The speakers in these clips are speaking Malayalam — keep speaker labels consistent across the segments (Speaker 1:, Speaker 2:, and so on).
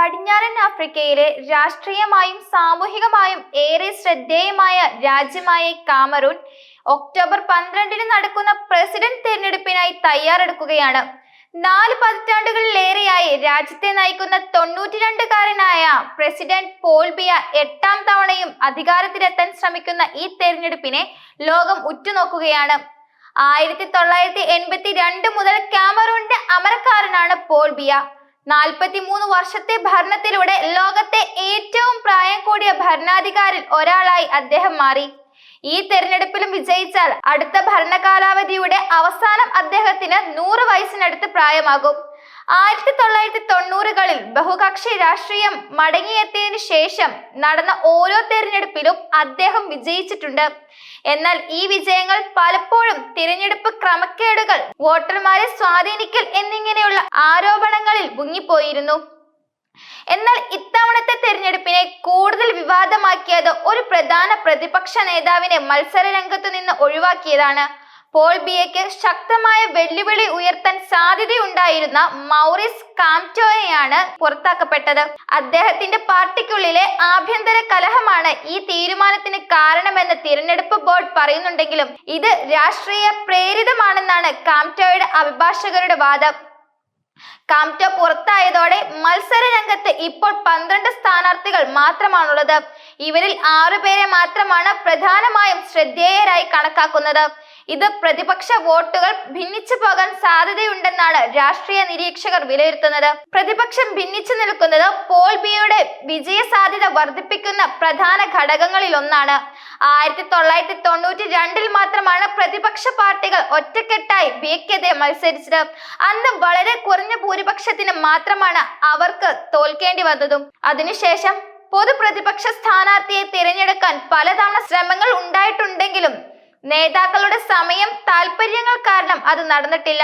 Speaker 1: പടിഞ്ഞാറൻ ആഫ്രിക്കയിലെ രാഷ്ട്രീയമായും സാമൂഹികമായും ഏറെ ശ്രദ്ധേയമായ രാജ്യമായ കാമറൂൺ ഒക്ടോബർ പന്ത്രണ്ടിന് നടക്കുന്ന പ്രസിഡന്റ് തെരഞ്ഞെടുപ്പിനായി തയ്യാറെടുക്കുകയാണ്. നാല് പതിറ്റാണ്ടുകളിലേറെയായി രാജ്യത്തെ നയിക്കുന്ന തൊണ്ണൂറ്റിരണ്ടുകാരനായ പ്രസിഡന്റ് പോൾബിയ എട്ടാം തവണയും അധികാരത്തിലെത്താൻ ശ്രമിക്കുന്ന ഈ തെരഞ്ഞെടുപ്പിനെ ലോകം ഉറ്റുനോക്കുകയാണ്. ആയിരത്തി തൊള്ളായിരത്തി എൺപത്തി രണ്ട് മുതൽ കാമറൂണിന്റെ അമരക്കാരനാണ് പോൾ ബിയ. നാൽപ്പത്തിമൂന്ന് വർഷത്തെ ഭരണത്തിലൂടെ ലോകത്തെ ഏറ്റവും പ്രായം കൂടിയ ഭരണാധികാരിൽ ഒരാളായി അദ്ദേഹം മാറി. ഈ തെരഞ്ഞെടുപ്പിലും വിജയിച്ചാൽ അടുത്ത ഭരണകാലാവധിയുടെ അവസാനം അദ്ദേഹത്തിന് നൂറ് വയസ്സിനടുത്ത് പ്രായമാകും. ആയിരത്തി തൊള്ളായിരത്തി തൊണ്ണൂറുകളിൽ ബഹുകക്ഷി രാഷ്ട്രീയം മടങ്ങിയെത്തിയതിനു ശേഷം നടന്ന ഓരോ തെരഞ്ഞെടുപ്പിലും അദ്ദേഹം വിജയിച്ചിട്ടുണ്ട്. എന്നാൽ ഈ വിജയങ്ങൾ പലപ്പോഴും തിരഞ്ഞെടുപ്പ് ക്രമക്കേടുകൾ വോട്ടർമാരെ സ്വാധീനിക്കൽ എന്നിങ്ങനെയുള്ള ആരോപണങ്ങളിൽ മുങ്ങിപ്പോയിരുന്നു. എന്നാൽ ഇത്തവണത്തെ തെരഞ്ഞെടുപ്പിനെ കൂടുതൽ വിവാദമാക്കിയത് ഒരു പ്രധാന പ്രതിപക്ഷ നേതാവിനെ മത്സര രംഗത്തു നിന്ന് ഒഴിവാക്കിയതാണ്. പോൾ ബിയയ്ക്ക് ശക്തമായ വെല്ലുവിളി ഉയർത്താൻ സാധ്യതയുണ്ടായിരുന്ന മൗറിസ് കാംറ്റോയെയാണ് പുറത്താക്കപ്പെട്ടത്. അദ്ദേഹത്തിന്റെ പാർട്ടിക്കുള്ളിലെ ആഭ്യന്തര കലഹമാണ് ഈ തീരുമാനത്തിന് കാരണമെന്ന് തിരഞ്ഞെടുപ്പ് ബോർഡ് പറയുന്നുണ്ടെങ്കിലും ഇത് രാഷ്ട്രീയ പ്രേരിതമാണെന്നാണ് കാംറ്റോയുടെ അഭിഭാഷകരുടെ വാദം. കാംറ്റോ പുറത്തായതോടെ മത്സര രംഗത്ത് ഇപ്പോൾ പന്ത്രണ്ട് സ്ഥാനാർത്ഥികൾ മാത്രമാണുള്ളത്. ഇവരിൽ ആറുപേരെ മാത്രമാണ് പ്രധാനമായും ശ്രദ്ധേയരായി കണക്കാക്കുന്നത്. ഇത് പ്രതിപക്ഷ വോട്ടുകൾ ഭിന്നിച്ചു പോകാൻ സാധ്യതയുണ്ടെന്നാണ് രാഷ്ട്രീയ നിരീക്ഷകർ വിലയിരുത്തുന്നത്. പ്രതിപക്ഷം ഭിന്നിച്ചു നിൽക്കുന്നത് പോൾ ബിയുടെ വിജയ സാധ്യത വർദ്ധിപ്പിക്കുന്ന പ്രധാന ഘടകങ്ങളിൽ ഒന്നാണ് ആയിരത്തി തൊള്ളായിരത്തി തൊണ്ണൂറ്റി രണ്ടിൽ മാത്രമാണ് പ്രതിപക്ഷ പാർട്ടികൾ ഒറ്റക്കെട്ടായി ബിക്കെതിരെ മത്സരിച്ചത്. അന്ന് വളരെ കുറഞ്ഞ ഭൂരിപക്ഷത്തിന് മാത്രമാണ് അവർക്ക് തോൽക്കേണ്ടി വന്നതും. അതിനുശേഷം പൊതുപ്രതിപക്ഷ സ്ഥാനാർത്ഥിയെ തിരഞ്ഞെടുക്കാൻ പലതവണ ശ്രമങ്ങൾ ഉണ്ടായിട്ടുണ്ടെങ്കിലും നേതാക്കളുടെ സമയം താല്പര്യങ്ങൾ കാരണം അത് നടന്നിട്ടില്ല.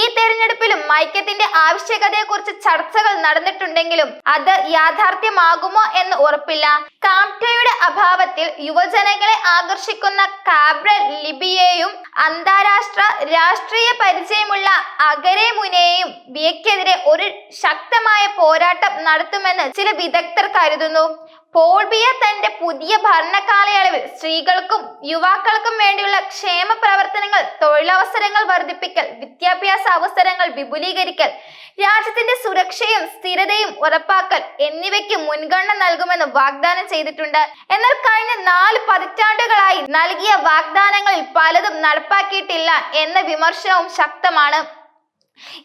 Speaker 1: ഈ തെരഞ്ഞെടുപ്പിലും ഐക്യത്തിന്റെ ആവശ്യകതയെക്കുറിച്ച് ചർച്ചകൾ നടന്നിട്ടുണ്ടെങ്കിലും അത് യാഥാർത്ഥ്യമാകുമോ എന്ന് ഉറപ്പില്ല. കാംറ്റയുടെ അഭാവത്തിൽ യുവജനങ്ങളെ ആകർഷിക്കുന്ന കാബ്രൽ ലിബിയെയും അന്താരാഷ്ട്ര രാഷ്ട്രീയ പരിചയമുള്ള അഗരെ മുനെയും ബിയക്കെതിരെ ഒരു ശക്തമായ പോരാട്ടം നടത്തുമെന്ന് ചില വിദഗ്ധർ കരുതുന്നു. പോൾ ബിയ തന്റെ പുതിയ ഭരണകാലയളവിൽ സ്ത്രീകൾക്കും യുവാക്കൾക്കും വേണ്ടിയുള്ള ക്ഷേമ പ്രവർത്തനങ്ങൾ തൊഴിലവസരങ്ങൾ വർദ്ധിപ്പിക്കൽ വിദ്യാഭ്യാസ അവസരങ്ങൾ വിപുലീകരിക്കൽ രാജ്യത്തിന്റെ സുരക്ഷയും സ്ഥിരതയും ഉറപ്പാക്കൽ എന്നിവയ്ക്ക് മുൻഗണന നൽകുമെന്ന് വാഗ്ദാനം ചെയ്തിട്ടുണ്ട്. എന്നാൽ കഴിഞ്ഞ നാല് പതിറ്റാണ്ടുകളായി നൽകിയ വാഗ്ദാനങ്ങളിൽ പലതും നടപ്പാക്കിയിട്ടില്ല എന്ന വിമർശനവും ശക്തമാണ്.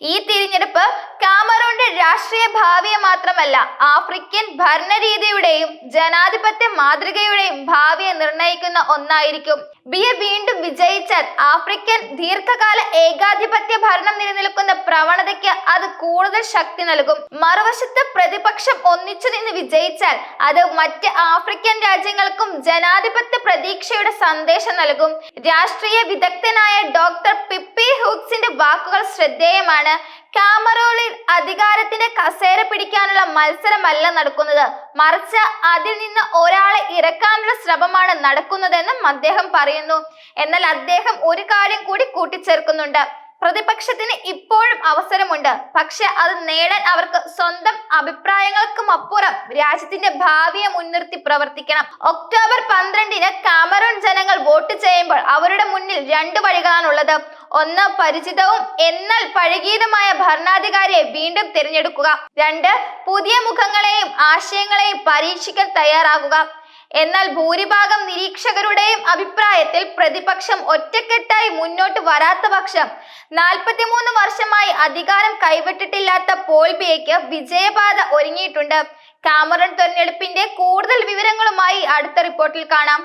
Speaker 1: ഈ തിരഞ്ഞെടുപ്പ് കാമറൂന്റെ രാഷ്ട്രീയ ഭാവിയെ മാത്രമല്ല ആഫ്രിക്കൻ ഭരണരീതിയുടെയും ജനാധിപത്യ മാതൃകയുടെയും ഭാവിയെ നിർണയിക്കുന്ന ഒന്നായിരിക്കും. ബിയ വീണ്ടും വിജയിച്ചാൽ ആഫ്രിക്കൻ ദീർഘകാല ഏകാധിപത്യ ഭരണം നിലനിൽക്കുന്ന പ്രവണതയ്ക്ക് അത് കൂടുതൽ ശക്തി നൽകും. മറുവശത്ത് പ്രതിപക്ഷം ഒന്നിച്ചു നിന്ന് വിജയിച്ചാൽ അത് മറ്റ് ആഫ്രിക്കൻ രാജ്യങ്ങൾക്കും ജനാധിപത്യ പ്രതീക്ഷയുടെ സന്ദേശം നൽകും. രാഷ്ട്രീയ വിദഗ്ധനായ ഡോക്ടർ പിപ്പി ഹൂക്സിന്റെ വാക്കുകൾ ശ്രദ്ധേയമാണ്. കാമറോളിൽ അധികാരത്തിന്റെ കസേര പിടിക്കാനുള്ള മത്സരമല്ല നടക്കുന്നത്. മറിച്ച് അതിൽ നിന്ന് ഒരാളെ ഇറക്കാനുള്ള ശ്രമമാണ് നടക്കുന്നതെന്നും അദ്ദേഹം പറയുന്നു. എന്നാൽ അദ്ദേഹം ഒരു കാര്യം കൂടി കൂട്ടിച്ചേർക്കുന്നുണ്ട്. പ്രതിപക്ഷത്തിന് ഇപ്പോഴും അവസരമുണ്ട്. പക്ഷെ അത് നേടാൻ അവർക്ക് സ്വന്തം അഭിപ്രായങ്ങൾക്കും അപ്പുറം രാജ്യത്തിന്റെ ഭാവിയെ മുൻനിർത്തി പ്രവർത്തിക്കണം. ഒക്ടോബർ പന്ത്രണ്ടിന് കാമറൂൺ ജനങ്ങൾ വോട്ട് ചെയ്യുമ്പോൾ അവരുടെ മുന്നിൽ രണ്ട് വഴികളാണുള്ളത്. ഒന്ന് പരിചിതവും എന്നാൽ പഴകിയതുമായ ഭരണാധികാരിയെ വീണ്ടും തിരഞ്ഞെടുക്കുക. രണ്ട് പുതിയ മുഖങ്ങളെയും ആശയങ്ങളെയും പരീക്ഷിക്കാൻ തയ്യാറാകുക. എന്നാൽ ഭൂരിഭാഗം നിരീക്ഷകരുടെയും അഭിപ്രായത്തിൽ പ്രതിപക്ഷം ഒറ്റക്കെട്ടായി മുന്നോട്ട് വരാത്ത പക്ഷം നാൽപ്പത്തിമൂന്ന് വർഷമായി അധികാരം കൈവിട്ടിട്ടില്ലാത്ത പോൽബിയയ്ക്ക് വിജയപാത ഒരുങ്ങിയിട്ടുണ്ട്. കാമറൺ തെരഞ്ഞെടുപ്പിന്റെ കൂടുതൽ വിവരങ്ങളുമായി അടുത്ത റിപ്പോർട്ടിൽ കാണാം.